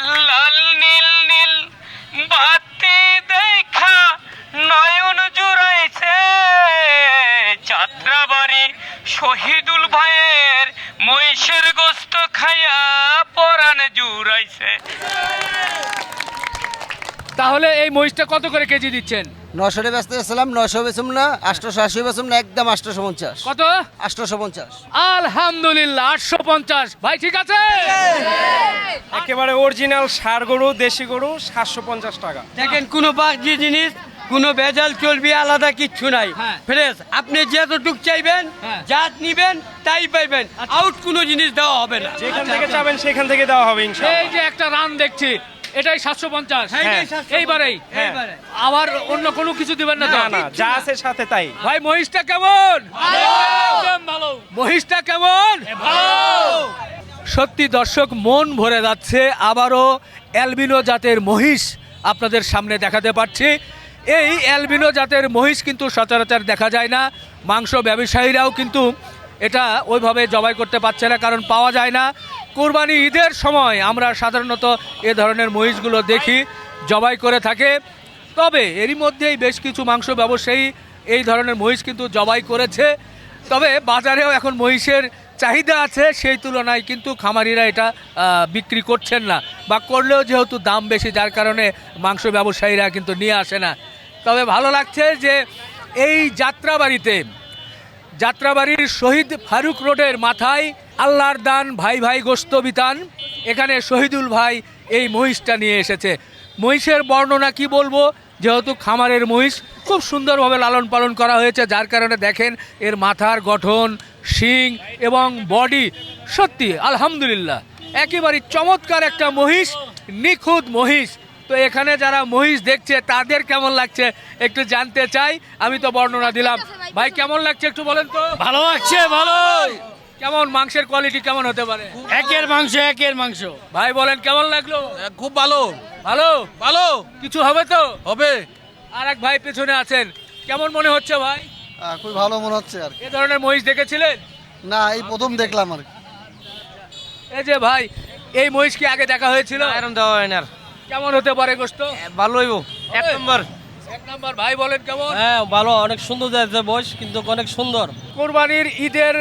Hello. তাহলে এই মহিষটা কত করে কেজি দিচ্ছেন? নশো টাকা ব্যস্ত আসলাম নশো বেচুম না আটশোশো আশি বেচুম না একদম আটশোশো পঞ্চাশ কত? আটশোশো পঞ্চাশ আলহামদুলিল্লাহ আটশো পঞ্চাশ ভাই ঠিক আছে? একেবারে অরিজিনাল সার গরু দেশি গরু সাতশো পঞ্চাশ টাকা। দেখেন কোনো বাকি জিনিস কোনো ভেজাল চলবি আলাদা কিচ্ছু নাই। হ্যাঁ। ফ্রেশ আপনি যতটুক চাইবেন হ্যাঁ। জাত নিবেন তাই পাইবেন। আউট কোনো জিনিস দেওয়া হবে না। যেখান থেকে চাবেন সেখান থেকে দেওয়া হবে এই যে একটা রান দেখছি এটাই সাতশো পঞ্চাশ। এইবারেই। হ্যাঁ। এইবারে। আবার অন্য কোনো কিছু দিবেন না যা আছে সাথে তাই। ভাই মহিষটা কেমন? ভালো। মহিষটা কেমন? সত্যি দর্শক মন ভরে যাচ্ছে। আবারও অ্যালবিনো জাতের মহিষ আপনাদের সামনে দেখাতে পারছি। এই অ্যালবিনো জাতের মহিষ কিন্তু সচরাচর দেখা যায় না। মাংস ব্যবসায়ীরাও কিন্তু এটা ওইভাবে জবাই করতে পারছে না কারণ পাওয়া যায় না। কোরবানি ঈদের সময় আমরা সাধারণত এ ধরনের মহিষগুলো দেখি, জবাই করে থাকে। তবে এরই মধ্যেই বেশ কিছু মাংস ব্যবসায়ী এই ধরনের মহিষ কিন্তু জবাই করেছে। তবে বাজারেও এখন মহিষের চাহিদা আছে সেই তুলনায় কিন্তু খামারিরা এটা বিক্রি করছেন না বা করলেও যেহেতু দাম বেশি, যার কারণে মাংস ব্যবসায়ীরা কিন্তু নিয়ে আসে না। তবে ভালো লাগছে যে এই যাত্রাবাড়িতে যাত্রাবাড়ির শহীদ ফারুক রোডের মাথায় আল্লাহর দান, ভাই ভাই গোস্ত বিতান। এখানে শহীদুল ভাই এই মহিষটা নিয়ে এসেছে। মহিষের বর্ণনা কি বলব? যেহেতু খামারের মহিষ, খুব সুন্দরভাবে লালন পালন করা হয়েছে। যার কারণে দেখেন এর মাথার গঠন, শিং এবং বডি সত্যি আলহামদুলিল্লাহ। একেবারে চমৎকার একটা মহিষ, নিখুঁত মহিষ। তো এখানে যারা মহিষ দেখছে তাদের কেমন লাগছে একটু জানতে চাই। আমি তো বর্ণনা দিলাম। ভাই কেমন লাগছে একটু বলেন তো? ভালো লাগছে ভালো কেমন মাংসের কোয়ালিটি কেমন হতে পারে? একের মাংস একের মাংস। ভাই বলেন কেমন লাগল? খুব ভালো। ভালো? ভালো। কিছু হবে তো? হবে। আর এক ভাই পেছনে আছেন। কেমন মনে হচ্ছে ভাই? খুব ভালো মনে হচ্ছে আর এ ধরনের মহিষ দেখেছিলেন? না এই প্রথম দেখলাম আর এই যে ভাই এই মহিষ কি আগে দেখা হয়েছিল? আয়রন দেওয়া হয় না কেমন হতে পারে গোস্ত? ভালো হইব। এক নম্বর। এক নাম্বার। ভাই বলেন কেমন? হ্যাঁ ভালো। অনেক সুন্দর যাচ্ছে বয়স কিন্তু অনেক সুন্দর। কোরবানির ঈদের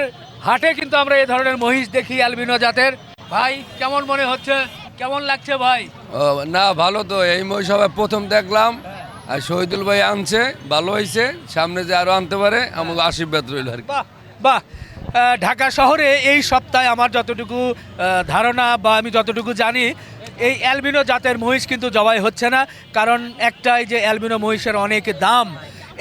হাটে কিন্তু আমরা এই ধরনের মহিষ দেখি অ্যালবিনো জাতের। ভাই কেমন মনে হচ্ছে? কেমন লাগছে ভাই? ও, না ভালো তো। এই মহিষাবে প্রথম দেখলাম। আর শহীদুল ভাই আনছে ভালো হয়েছে সামনে যে আরও আনতে পারে আমাকে আশীর্বাদ রইল আর বাহ বাহ। ঢাকা শহরে এই সপ্তাহে আমার যতটুকু ধারণা বা আমি যতটুকু জানি এই অ্যালবিনো জাতের মহিষ কিন্তু জবাই হচ্ছে না, কারণ একটাই যে অ্যালবিনো মহিষের অনেক দাম।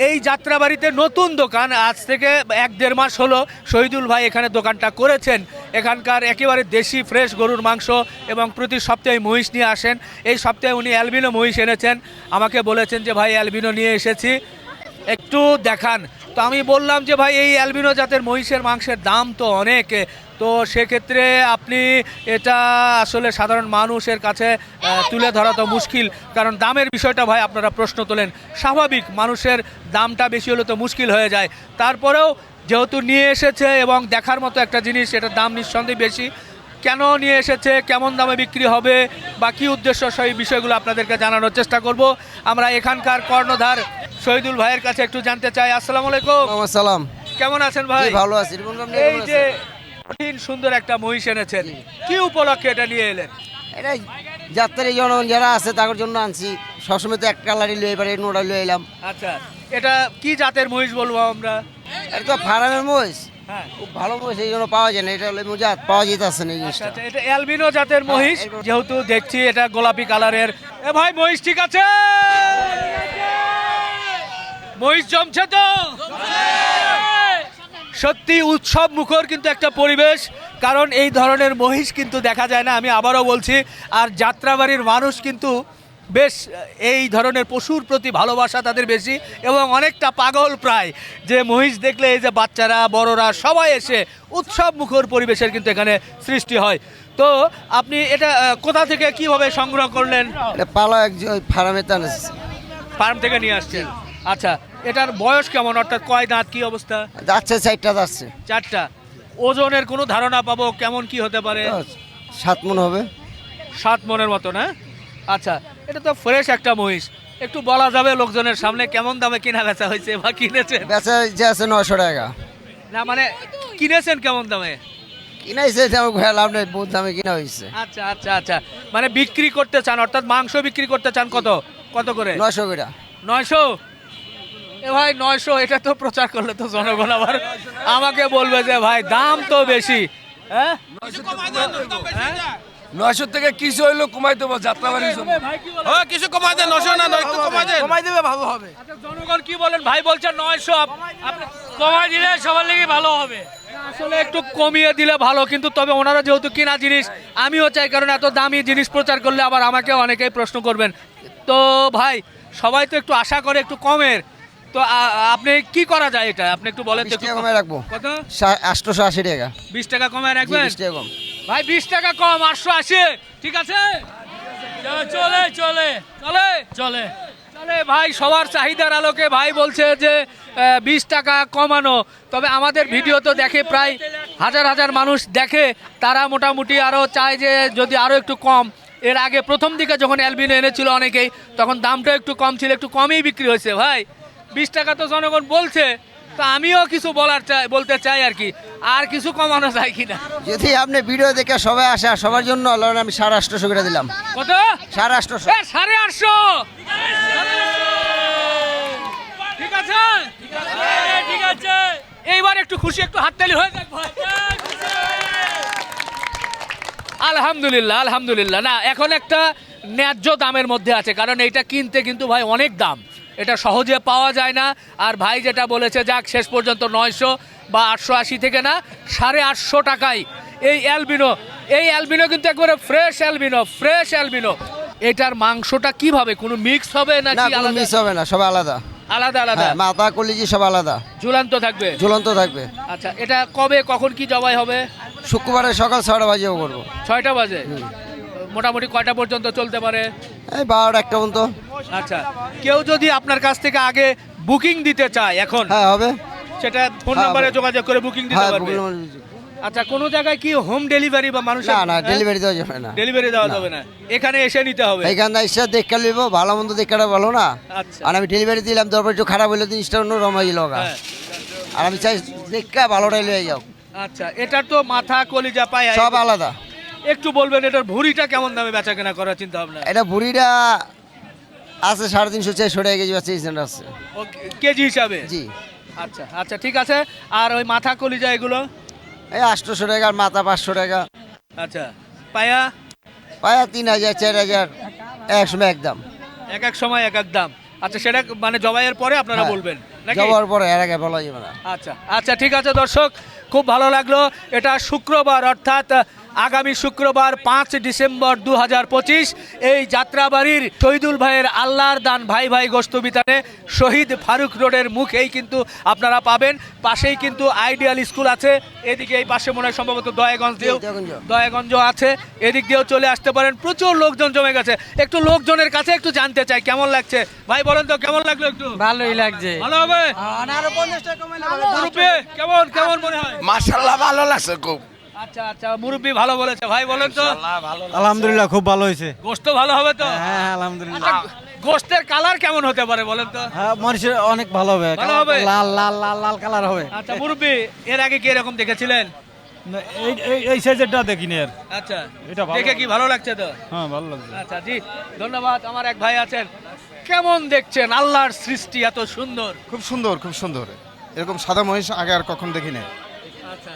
এই যাত্রাবাড়িতে নতুন দোকান, আজ থেকে এক দেড় মাস হলো শহীদুল ভাই এখানে দোকানটা করেছেন। এখানকার একেবারে দেশি, ফ্রেশ গরুর মাংস এবং প্রতি সপ্তাহে মহিষ নিয়ে আসেন। এই সপ্তাহে উনি অ্যালবিনো মহিষ এনেছেন। আমাকে বলেছেন যে, ভাই, অ্যালবিনো নিয়ে এসেছি, একটু দেখান। তো আমি বললাম যে, ভাই, এই অ্যালবিনো জাতের মহিষের মাংসের দাম তো অনেক তো সেক্ষেত্রে আপনি এটা আসলে সাধারণ মানুষের কাছে তুলে ধরা তো মুশকিল। কারণ দামের বিষয়টা ভাই আপনারা প্রশ্ন তোলেন। স্বাভাবিক মানুষের দামটা বেশি হলে তো মুশকিল হয়ে যায়। তারপরেও যেহেতু নিয়ে এসেছে এবং দেখার মতো একটা জিনিস এটার দাম নিঃসন্দেহে বেশি। কেন নিয়ে এসেছে কেমন দামে বিক্রি হবে বা কী উদ্দেশ্য সেই বিষয়গুলো আপনাদেরকে জানানোর চেষ্টা করব। আমরা এখানকার কর্ণধার শহীদুল ভাইয়ের কাছে একটু জানতে চাই। আসসালামু আলাইকুম। সালাম কেমন আছেন ভাই? ভালো আছি। এই যে? কঠিন সুন্দর একটা মহিষ এনেছেন। কি উপলক্ষে এটা নিয়ে এলেন? এটা যাত্রার জনগণ যারা আছে তাদের জন্য আনছি। সবসময় তো এক কালারই লয়ে এবারে নোটা লয়ে এলাম। আচ্ছা এটা কি জাতের মহিষ বলব আমরা? এটা তো ফার্মের মহিষ। হ্যাঁ। খুব ভালো মহিষ এই জন্য পাওয়া যায় না। এটা হলে জাত পাওয়া যেতেছে না এই আচ্ছা জিনিসটা। আচ্ছা, এটা অ্যালবিনো জাতের মহিষ যেহেতু দেখছি এটা গোলাপি কালারের। এ ভাই মহিষ ঠিক আছে? মহিষ জমছে তো? সত্যি উৎসব মুখর কিন্তু একটা পরিবেশ কারণ এই ধরনের মহিষ কিন্তু দেখা যায় না আমি আবারও বলছি। আর যাত্রাবাড়ির মানুষ কিন্তু বেশ এই ধরনের পশুর প্রতি ভালোবাসা তাদের বেশি এবং অনেকটা পাগল প্রায়। যে মহিষ দেখলে এই যে বাচ্চারা বড়রা সবাই এসে উৎসব মুখর পরিবেশের কিন্তু এখানে সৃষ্টি হয়। তো আপনি এটা কোথা থেকে কীভাবে সংগ্রহ করলেন? পালা একজন ফার্মে ফার্ম থেকে নিয়ে আসছেন। আচ্ছা এটার বয়স কেমন? অর্থাৎ কয় দাঁত কি অবস্থা? যাচ্ছে চারটা যাচ্ছে। চারটা। ওজনের কোনো ধারণা পাবো? কেমন কি হতে পারে? সাত মন হবে। সাত মনের মতো না আচ্ছা এটা তো ফ্রেশ একটা মহিষ। একটু বলা যাবে লোকজনের সামনে কেমন দামে কেনা বেচা হয়েছে বা কিনেছে বেচা যে আছে নশো টাকা। না মানে কিনেছেন কেমন দামে? কিনাইছে ঘোরা লাভ নেই বহুত দামে কিনা হয়েছে। আচ্ছা আচ্ছা আচ্ছা। মানে বিক্রি করতে চান অর্থাৎ মাংস বিক্রি করতে চান কত? কত করে? নয়শো করে। নয়শো? ভাই নয়শো এটা তো প্রচার করলে তো জনগণ আবার আমাকে বলবে যে ভাই দাম তো বেশি হ্যাঁ? নয়শো থেকে কিছু হইল কমাই দেবো জন্য ভাই কিছু কমাই দেন নশো না একটু কমাই দেন। কমাই দেবে ভালো হবে। আচ্ছা, জনগণ কি বলেন? ভাই বলছেন নয়শো কমাই দিলে সবার লেগে ভালো হবে। আসলে একটু কমিয়ে দিলে ভালো কিন্তু তবে ওনারা যেহেতু কিনা জিনিস আমিও চাই কারণ এত দামি জিনিস প্রচার করলে আবার আমাকে অনেকেই প্রশ্ন করবেন। তো ভাই সবাই তো একটু আশা করে একটু কমের। তো আপনি কি করা যায় এটা? আপনি একটু বলেন একটু টাকা কমে। রাখব। কত? আটশোশো আশি টাকা। বিশ টাকা কমে জি, রাখবেন? বিশ টাকা কম। ভাই বিশ টাকা কম আটশো আশি। ঠিক আছে? চলে চলে চলে চলে। তাহলে ভাই সবার চাহিদার আলোকে ভাই বলছে যে বিশ টাকা কমানো। তবে আমাদের ভিডিও তো দেখে প্রায় হাজার হাজার মানুষ দেখে। তারা মোটামুটি আরও চায় যে যদি আরও একটু কম। এর আগে প্রথম দিকে যখন অ্যালবিনো এনেছিল অনেকেই তখন দামটা একটু কম ছিল একটু কমই বিক্রি হয়েছে ভাই। বিশ টাকা তো জনগণ বলছে তো আমিও কিছু বলার চাই বলতে চাই আর কি। আর কিছু কমানো যায় কিনা? যদি আপনি ভিডিও দেখে সবাই আসে আর সবার জন্য আমি সাড়ে আটশোশো করে দিলাম। কত? সাড়ে আটশোশো। এ, সাড়ে আটশো! ঠিক আছে? ঠিক আছে। এইবার একটু খুশি একটু হাততালি হয়ে যাক ভাই। আলহামদুলিল্লাহ আলহামদুলিল্লাহ। না এখন একটা ন্যায্য দামের মধ্যে আছে কারণ এইটা কিনতে কিন্তু ভাই অনেক দাম। এটা সহজে পাওয়া যায় না। আর ভাই যেটা বলেছে যাক শেষ পর্যন্ত নয়শো বা আটশো আশি থেকে না সাড়ে আটশো টাকায় এই অ্যালবিনো। এই অ্যালবিনো কিন্তু একবারে ফ্রেশ অ্যালবিনো ফ্রেশ অ্যালবিনো। এটার মাংসটা কীভাবে কোনো মিক্স হবে না আলাদা? মিস হবে না সব আলাদা। আলাদা আলাদা? হ্যাঁ মাথা কলিজি সব আলাদা। ঝুলান্ত থাকবে? ঝুলন্ত থাকবে। আচ্ছা এটা কবে কখন কি জবাই হবে? শুক্রবারে সকাল ছটা বাজেও করব। ছয়টা বাজে? মোটামুটি কয়টা পর্যন্ত চলতে পারে? এই বারোটা একটা পর্যন্ত। আচ্ছা কেউ যদি আপনার কাছ থেকে আগে বুকিং দিতে চায় এখন হ্যাঁ হবে। সেটা ফোন হ্যাঁ, নাম্বারে যোগাযোগ করে বুকিং দিতে হ্যাঁ পারবে। আচ্ছা কোনো জায়গায় কি হোম ডেলিভারি বা মানুষ না না ডেলিভারি দেওয়া যাবে না। ডেলিভারি দেওয়া যাবে না। এখানে এসে নিতে হবে। এখানে এসে দেখে লইব ভালো মন্দ দেখে ভালো না। আচ্ছা। আর আমি ডেলিভারি দিলাম তারপর একটু খারাপ হইলে জিনিসটা অন্য রমাই লগা হ্যাঁ, আর আমি চাই দেখে ভালোটাই লয়ে যাও। আচ্ছা এটার তো মাথা কলিজা পায় সব আলাদা। একটু বলবেন এটার ভুঁড়িটা কেমন দামে বেচা কেনা করার চিন্তা ভাবনা? এটা বুড়িটা আছে সাড়ে তিনশো চারশো টাকা কেজি আছে। আছে কেজি হিসাবে? জি। আচ্ছা আচ্ছা ঠিক আছে। আর ওই মাথা কলিজা এগুলো? এই আটশোশো টাকা আর মাথা পাঁচশো টাকা। আচ্ছা পায়া? পায়া তিন হাজার চার হাজার এক সময় একদম এক এক সময় এক এক দাম। আচ্ছা সেটা মানে জবাইয়ের পরে আপনারা হ্যাঁ। বলবেন যাওয়ার পরে এর আগে বলা যাবে না। আচ্ছা আচ্ছা ঠিক আছে দর্শক খুব ভালো লাগল। এটা শুক্রবার অর্থাৎ আগামী শুক্রবার পাঁচ ডিসেম্বর দু হাজার পঁচিশ এই যাত্রাবাড়ির শহীদুল ভাইয়ের আল্লাহর দান ভাই ভাই গোস্ত বিতানে শহীদ ফারুক রোডের মুখেই কিন্তু আপনারা পাবেন। পাশেই কিন্তু আইডিয়াল স্কুল আছে। এদিকে এই পাশে মনে হয় সম্ভবত দয়াগঞ্জ দিয়েও দয়াগঞ্জ। আছে। এদিক দিয়েও চলে আসতে পারেন। প্রচুর লোকজন জমে গেছে। একটু লোকজনের কাছে একটু জানতে চাই কেমন লাগছে? ভাই বলেন তো কেমন লাগল একটু? ভালোই লাগছে। ভালো হবে? কেমন কেমন মনে হয়? মাশাল্লাহ ভালো লাগছে খুব। আচ্ছা আচ্ছা মুরব্বি ভালো বলেছে। ভাই বলেন তো। আলহামদুলিল্লাহ খুব ভালো হয়েছে। গোস্ত ভালো হবে তো? হ্যাঁ আলহামদুলিল্লাহ। আচ্ছা গোস্তের কালার কেমন হতে পারে বলেন তো? হ্যাঁ মানুষের অনেক ভালো হবে। ভালো হবে? লাল লাল লাল লাল কালার হবে। আচ্ছা মুরব্বি এর আগে কি এরকম দেখেছিলেন? এই সাইজেরটা দেখিনি আর আচ্ছা এটা ভালো দেখে কি ভালো লাগছে তো? হ্যাঁ ভালো লাগছে। আচ্ছা জি ধন্যবাদ। আমার এক ভাই আছেন। কেমন দেখছেন আল্লাহর সৃষ্টি এত সুন্দর? খুব সুন্দর খুব সুন্দর। এরকম সাদা মহিষ আগে আর কখন দেখি নাই আচ্ছা।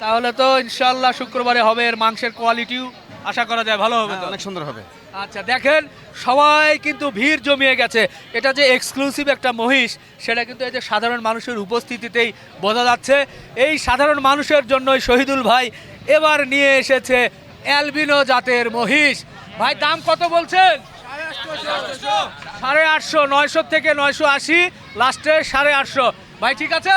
তাহলে তো ইনশাল্লাহ শুক্রবারে হবে এর মাংসের কোয়ালিটিও আশা করা যায় ভালো হবে তো? অনেক সুন্দর হবে। আচ্ছা দেখেন সবাই কিন্তু ভিড় জমিয়ে গেছে। এটা যে এক্সক্লুসিভ একটা মহিষ সেটা কিন্তু এই যে সাধারণ মানুষের উপস্থিতিতেই বোঝা যাচ্ছে। এই সাধারণ মানুষের জন্যই শহীদুল ভাই এবার নিয়ে এসেছে অ্যালবিনো জাতের মহিষ। ভাই দাম কত বলছেন? সাড়ে আটশো নয়শো থেকে নয়শো আশি লাস্টে সাড়ে আটশো। ভাই ঠিক আছে।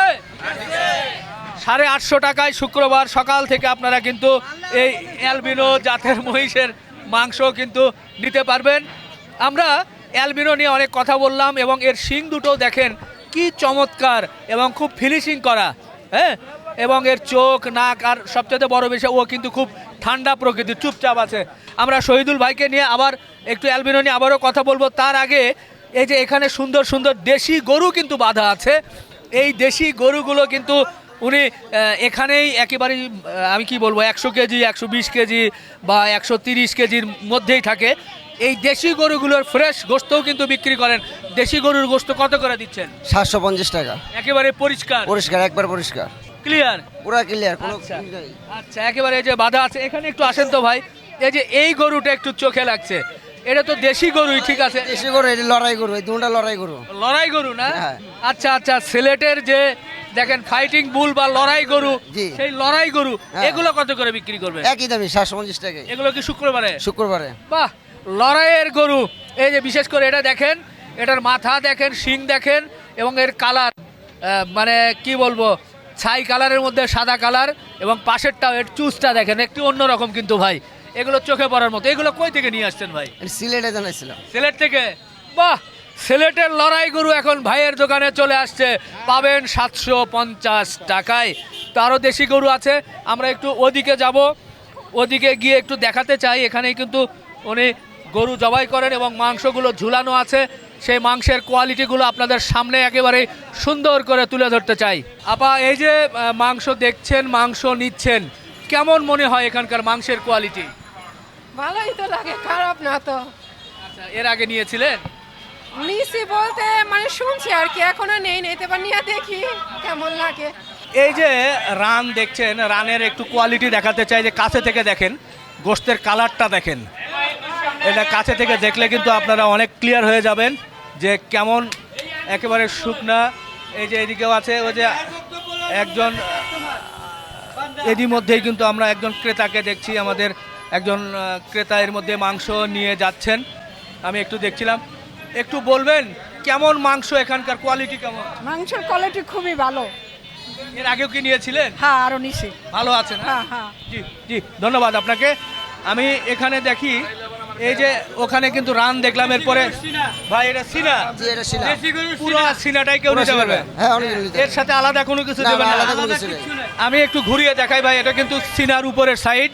সাড়ে আটশো টাকায় শুক্রবার সকাল থেকে আপনারা কিন্তু এই অ্যালবিনো জাতের মহিষের মাংস কিন্তু নিতে পারবেন। আমরা অ্যালবিনো নিয়ে অনেক কথা বললাম এবং এর শিং দুটো দেখেন কি চমৎকার এবং খুব ফিনিশিং করা হ্যাঁ? এবং এর চোখ, নাক আর সবচেয়ে বড় বিষয়, ও কিন্তু খুব ঠান্ডা প্রকৃতি চুপচাপ আছে। আমরা শহীদুল ভাইকে নিয়ে আবার একটু অ্যালবিনো নিয়ে আবারও কথা বলব। তার আগে এই যে এখানে সুন্দর সুন্দর দেশি গরু কিন্তু বাঁধা আছে। এই দেশি গরুগুলো কিন্তু উনি এখানেই একেবারেই আমি কি বলব একশো কেজি একশো বিশ কেজি বা একশো তিরিশ কেজির মধ্যেই থাকে। এই দেশি গরুগুলোর ফ্রেশ গোস্তও কিন্তু বিক্রি করেন। দেশি গরুর গোস্ত কত করে দিচ্ছেন? সাতশো পঞ্চাশ টাকা। একেবারে পরিষ্কার? পরিষ্কার একবার পরিষ্কার। ক্লিয়ার পুরা ক্লিয়ার কোনো আচ্ছা। আচ্ছা একেবারে এই যে বাধা আছে এখানে একটু আসেন তো ভাই। এই যে এই গরুটা একটু চোখে লাগছে। এটা তো দেশি গরুই ঠিক আছে? দেশি গরু এটি লড়াই গরু এই দুটা লড়াই গরু। লড়াই গরু না? হ্যাঁ। আচ্ছা আচ্ছা সিলেটের যে দেখেন ফাইটিং বুল বা লড়াই গরু। সেই লড়াই গরু হ্যাঁ। এগুলো কত করে বিক্রি করবে? একই দামি সাতশো পঞ্চাশ টাকায় এগুলো কি শুক্রবারে? শুক্রবারে। বাহ! লড়াইয়ের গরু এই যে বিশেষ করে এটা দেখেন এটার মাথা দেখেন শিং দেখেন এবং এর কালার মানে কি বলব ছাই কালারের মধ্যে সাদা কালার এবং পাশেরটাও এর চুজটা দেখেন একটু অন্যরকম কিন্তু ভাই। এগুলো চোখে পড়ার মতো। এগুলো কই থেকে নিয়ে আসছেন ভাই? সিলেটে জানাইছিলাম সিলেট থেকে? বাহ! সিলেটের লড়াই গরু এখন ভাইয়ের দোকানে চলে আসছে। পাবেন সাতশো পঞ্চাশ টাকায়। তো আরও দেশি গরু আছে আমরা একটু ওদিকে যাব। ওদিকে গিয়ে একটু দেখাতে চাই এখানেই কিন্তু উনি গরু জবাই করেন এবং মাংসগুলো ঝুলানো আছে। সেই মাংসের কোয়ালিটিগুলো আপনাদের সামনে একেবারে সুন্দর করে তুলে ধরতে চাই। আপা এই যে মাংস দেখছেন মাংস নিচ্ছেন কেমন মনে হয় এখানকার মাংসের কোয়ালিটি? ভালোই তো লাগে খারাপ না তো। আচ্ছা এর আগে নিয়েছিলেন? নিছি বলতে মানে শুনছি আর কি, এখনও নেই নেই, তো নিয়ে দেখি কেমন লাগে। এই যে রান দেখছেন, রানের একটু কোয়ালিটি দেখাতে চাই, যে কাছে থেকে দেখেন, গোস্তের কালারটা দেখেন। এটা কাছে থেকে দেখলে কিন্তু আপনারা অনেক ক্লিয়ার হয়ে যাবেন, যে কেমন একেবারে শুকনা। এই যে এদিকেও আছে, ওই যে একজন, এরই মধ্যেই কিন্তু আমরা একজন ক্রেতাকে দেখছি, আমাদের একজন ক্রেতা এর মধ্যে মাংস নিয়ে যাচ্ছেন। আমি একটু দেখছিলাম একটু বলবেন কেমন মাংস এখানকার? কোয়ালিটি কেমন? মাংসের কোয়ালিটি খুবই ভালো। এর আগেও কি নিয়েছিলেন? হ্যাঁ আরও নিছি ভালো আছেন হ্যাঁ? হ্যাঁ জি জি ধন্যবাদ আপনাকে। আমি এখানে দেখি এই যে ওখানে কিন্তু রান দেখলাম এরপরে ভাই এটা সিনা। জি এটা সিনা। পুরো সিনাটাই কেউ নিতে পারবে? হ্যাঁ এর সাথে আলাদা কোনো কিছু দেবেন আলাদা কোনো কিছু নেই। আমি একটু ঘুরিয়ে দেখাই ভাই এটা কিন্তু সিনার উপরের সাইড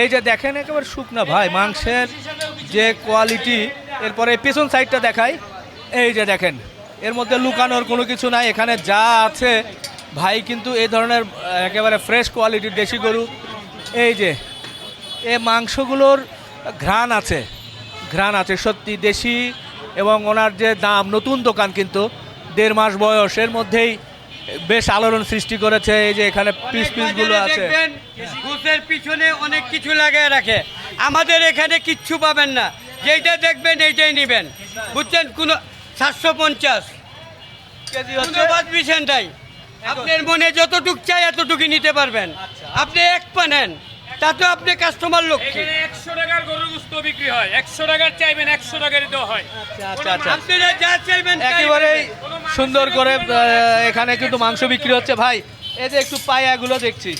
এই যে দেখেন একেবারে শুকনা ভাই মাংসের যে কোয়ালিটি এরপরে পেছন সাইডটা দেখাই। এই যে দেখেন এর মধ্যে লুকানোর কোনো কিছু নাই। এখানে যা আছে ভাই কিন্তু এই ধরনের একেবারে ফ্রেশ কোয়ালিটির দেশি গরু। এই যে এ মাংসগুলোর ঘ্রাণ আছে ঘ্রাণ আছে সত্যি দেশি এবং ওনার যে দাম নতুন দোকান কিন্তু দেড় মাস বয়সের মধ্যেই বেশ আলোড়ন সৃষ্টি করেছে। এই যে এখানে পিস পিসগুলো আছে। পিছনে অনেক কিছু লাগিয়ে রাখে। আমাদের এখানে কিচ্ছু পাবেন না। যেইটা দেখবেন এইটাই নেবেন। বুঝছেন? কোনো সাতশো পঞ্চাশ। কোনো হচ্ছে? আপনার মনে যতটুক চাই এতটুকু নিতে পারবেন। আপনি এক পানেন তাতে আপনি কাস্টমার লোক। একশো টাকার গরুর গুস্ত বিক্রি হয়। একশো টাকার চাইবেন একশো টাকারই দেওয়া হয়। আচ্ছা আচ্ছা আপনারা যা চাইবেন তাই একেবারেই সুন্দর করে এখানে কিন্তু মাংস বিক্রি হচ্ছে। ভাই এই যে একটু পায়াগুলো দেখছি।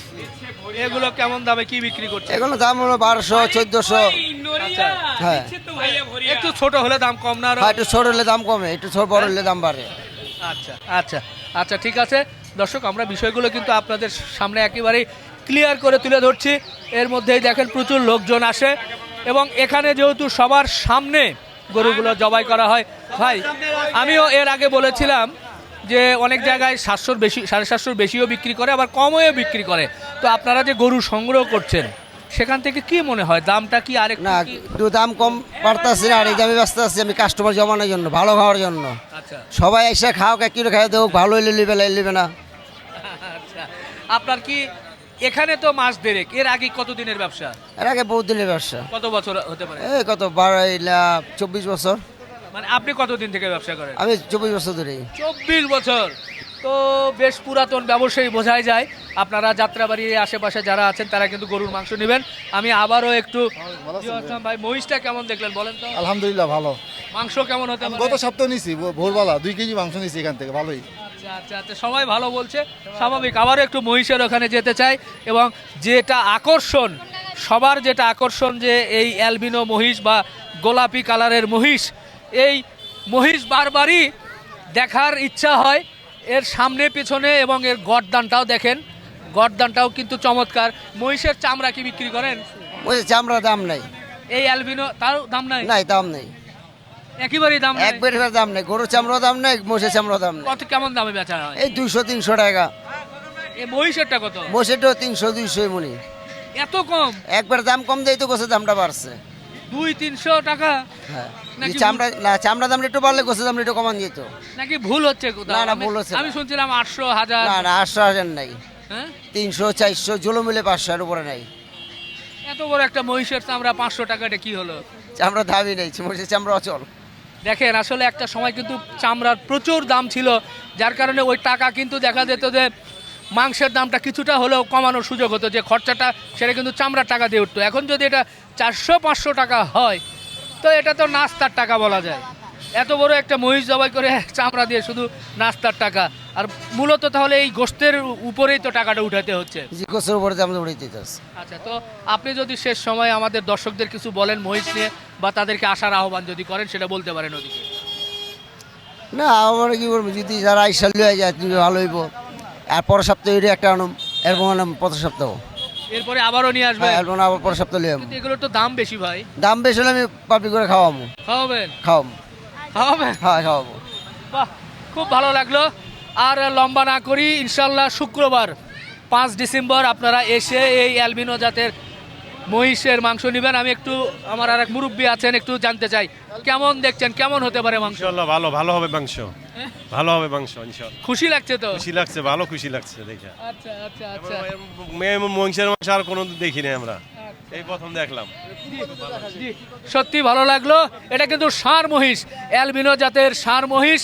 এগুলো কেমন দামে কি বিক্রি করছে এগুলো দাম হলো বারোশো চোদ্দশো। আচ্ছা হ্যাঁ। একটু ছোট হলে দাম কম না আরও? হ্যাঁ একটু ছোট হলে দাম কমে একটু ছোট বড় হলে দাম বাড়ে। আচ্ছা আচ্ছা আচ্ছা ঠিক আছে। দর্শক আমরা বিষয়গুলো কিন্তু আপনাদের সামনে একেবারেই ক্লিয়ার করে তুলে ধরছি। এর মধ্যেই দেখেন প্রচুর লোকজন আসে এবং এখানে যেহেতু সবার সামনে গরুগুলো জবাই করা হয় ভাই আমিও এর আগে বলেছিলাম যে অনেক জায়গায় সাতশোর বেশি সাড়ে সাতশোর বেশিও বিক্রি করে আবার কমও বিক্রি করে। তো আপনারা যে গরু সংগ্রহ করছেন সেখান থেকে কি মনে হয়? দামটা কি আরেক না একটু দাম কম পারতাছি না আর এই দামে ব্যস্ত আছি আমি কাস্টমার জমানোর জন্য ভালো খাওয়ার জন্য। আচ্ছা। সবাই এসে খাও এক কিলো খাই দেবো ভালো হইলে লিবে না লিবে না। আচ্ছা। আপনার কি এখানে তো মাস দেড়েক এর আগে কত দিনের ব্যবসা? এর আগে বহুত দিনের ব্যবসা। কত বছর হতে পারে? এই কত বারো চব্বিশ বছর। মানে আপনি কতদিন থেকে ব্যবসা করেন? আমি চব্বিশ বছর ধরে চব্বিশ বছর। তো বেশ পুরাতন ব্যবসায়ী বোঝাই যায়। আপনারা যাত্রাবাড়ির আশেপাশে যারা আছেন তারা কিন্তু গরুর মাংস নেবেন। আমি আবারও একটু ভাই মহিষটা কেমন দেখলেন বলেন তো? আলহামদুলিল্লাহ ভালো। মাংস কেমন হতে গত সপ্তাহ নিছি ভোরবেলা দুই কেজি মাংস নিছি এখান থেকে ভালোই। আচ্ছা আচ্ছা আচ্ছা সবাই ভালো বলছে স্বাভাবিক। আবারও একটু মহিষের ওখানে যেতে চাই এবং যেটা আকর্ষণ সবার যেটা আকর্ষণ যে এই অ্যালবিনো মহিষ বা গোলাপি কালারের মহিষ এই মহিষ বারবারই দেখার ইচ্ছা হয়। এর সামনে পিছনে এবং এর গড়দানটাও দেখেন। গড়দানটাও কিন্তু চমৎকার। মহিষের চামড়া কি বিক্রি করেন? বলছে চামড়া দাম নাই। এই অ্যালবিনো তার দাম নাই? নাই দাম নেই। একেবারেই দাম নাই? একবারে দাম নেই। গরুর চামড়া দাম নেই মোষের চামড়া দাম নেই। কত কেমন দামে বেচা হয়? এই দুইশো তিনশো টাকা। এই মহিষেরটা কত? মোষেরটাও তিনশো দুইশো মনি এত কম? একবার দাম কম দেয় তো গোছের দামটা বাড়ছে। দুই তিনশো টাকা? হ্যাঁ। নাকি চামড়া না চামড়া একটু বাড়লে একটু কমান যেত। নাকি ভুল হচ্ছে কোথাও? না, না, ভুল হচ্ছে আমি শুনছিলাম আটশো হাজার। না না আটশো হাজার নাই। হ্যাঁ? তিনশো চারশো জলো মিলে পাঁচশো এর উপরে নাই। এত বড় একটা মহিষের চামড়া পাঁচশো টাকাটা কি হলো? চামড়া দামই নেই মোষের চামড়া অচল। দেখেন আসলে একটা সময় কিন্তু চামড়ার প্রচুর দাম ছিল যার কারণে ওই টাকা কিন্তু দেখা যেত যে মাংসের দামটা কিছুটা হলেও কমানোর সুযোগ হতো যে খরচাটা সেটা কিন্তু চামড়ার টাকা দিয়ে উঠতো। এখন যদি এটা চারশো পাঁচশো টাকা হয়। তো এটা তো নাস্তার টাকা বলা যায়। এত বড় একটা মহিষ জবাই করে চামড়া দিয়ে শুধু নাস্তার টাকা। আর মূলত তাহলে এই গোস্তের উপরেই তো টাকাটা উঠাতে হচ্ছে। উপরে দিতেছে আচ্ছা তো আপনি যদি শেষ সময় আমাদের দর্শকদের কিছু বলেন মহিষ নিয়ে বা তাদেরকে আসার আহ্বান যদি করেন সেটা বলতে পারেন ওদিকে। না আমার কি বলব যদি যারা আইসাল যায় তুমি ভালো হইব। আর পরের সপ্তাহে একটা আনুম এরকম আনাম পরের সপ্তাহ। এরপরে আবারও নিয়ে আসবেন? হ্যাঁ আবার পরের সপ্তাহ কিন্তু এগুলোর তো দাম বেশি ভাই। দাম বেশি হলে আমি পাবলিক করে খাওয়াবো। খাওয়াবেন? খাওয়াবো। খাওয়াবেন? হ্যাঁ খাওয়াবো। বাহ খুব ভালো লাগল। আর লম্বা না করি ইনশাল্লাহ শুক্রবার পাঁচ ডিসেম্বর আপনারা এসে এই অ্যালবিনো জাতের মহিষের মাংস নেবেন। আমি একটু আমার আর এক মুরব্বী আছেন একটু জানতে চাই। কেমন দেখছেন? কেমন হতে পারে মাংস? ভালো ভালো হবে মাংস। ভালো হবে মাংস ইনশাল্লাহ খুশি লাগছে তো? খুশি লাগছে ভালো খুশি লাগছে দেখে। আচ্ছা আচ্ছা আচ্ছা। মেয়ে মহিষের মাংস আর কোনো দেখি নাই আমরা। এই প্রথম দেখলাম। সত্যি ভালো লাগল। এটা কিন্তু ষাঁড় মহিষ অ্যালবিনো জাতের ষাঁড় মহিষ।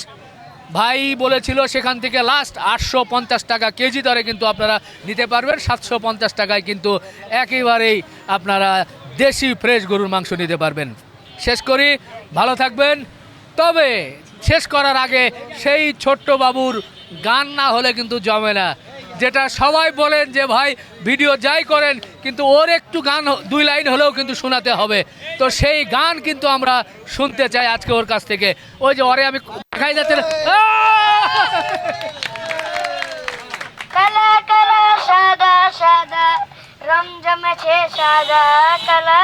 ভাই বলেছিল সেখান থেকে লাস্ট আটশো পঞ্চাশ টাকা কেজি দরে কিন্তু আপনারা নিতে পারবেন। সাতশো পঞ্চাশ টাকায় কিন্তু একেবারেই আপনারা দেশি ফ্রেশ গরুর মাংস নিতে পারবেন। শেষ করি। ভালো থাকবেন। তবে শেষ করার আগে সেই ছোট্ট বাবুর গান না হলে কিন্তু জমে না। যেটা সবাই বলেন যে, ভাই, ভিডিও যাই করেন, কিন্তু ওর একটু গান দুই লাইন হলেও কিন্তু শোনাতে হবে। তো সেই গান কিন্তু আমরা শুনতে চাই আজকে ওর কাছ থেকে। ওই যে ওরে আমি দেখাই যাচ্ছে সাদা সাদা, রং জমেছে সাদা, কালা।